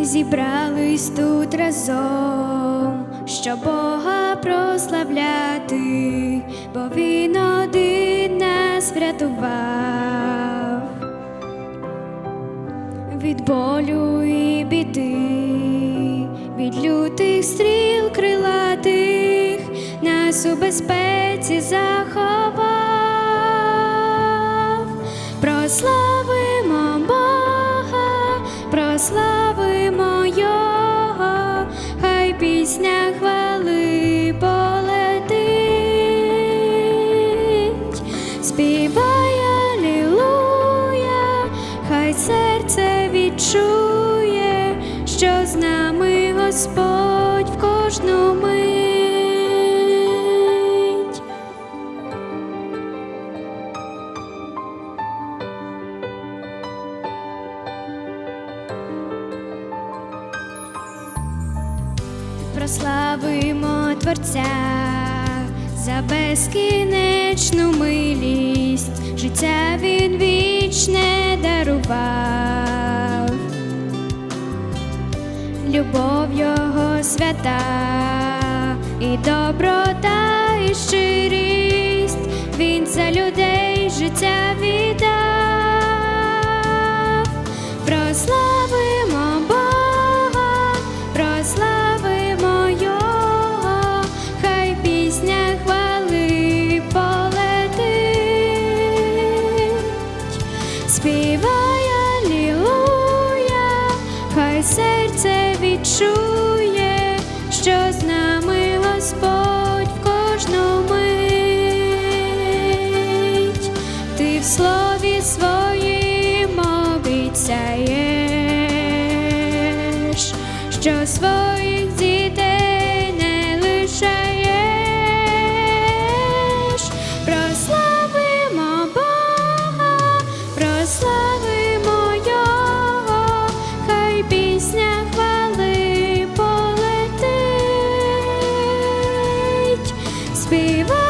зібрались тут разом, щоб Бога прославляти, бо Він один нас врятував від болю і біди, від лютих стріл крилатих, нас у безпеці заховав. Прославимо Бога, прославимо пісня хвали полетить, співай Алілуя, хай серце відчує, що з нами Господь в кожну Прославимо Творця. За безкінечну милість, життя він вічне дарував, любов його свята, і доброта, і щирість, він за людей життя віддав. Відчує, що з нами Господь в кожну мить. Ти в слові своїм обіцяєш, що дітей be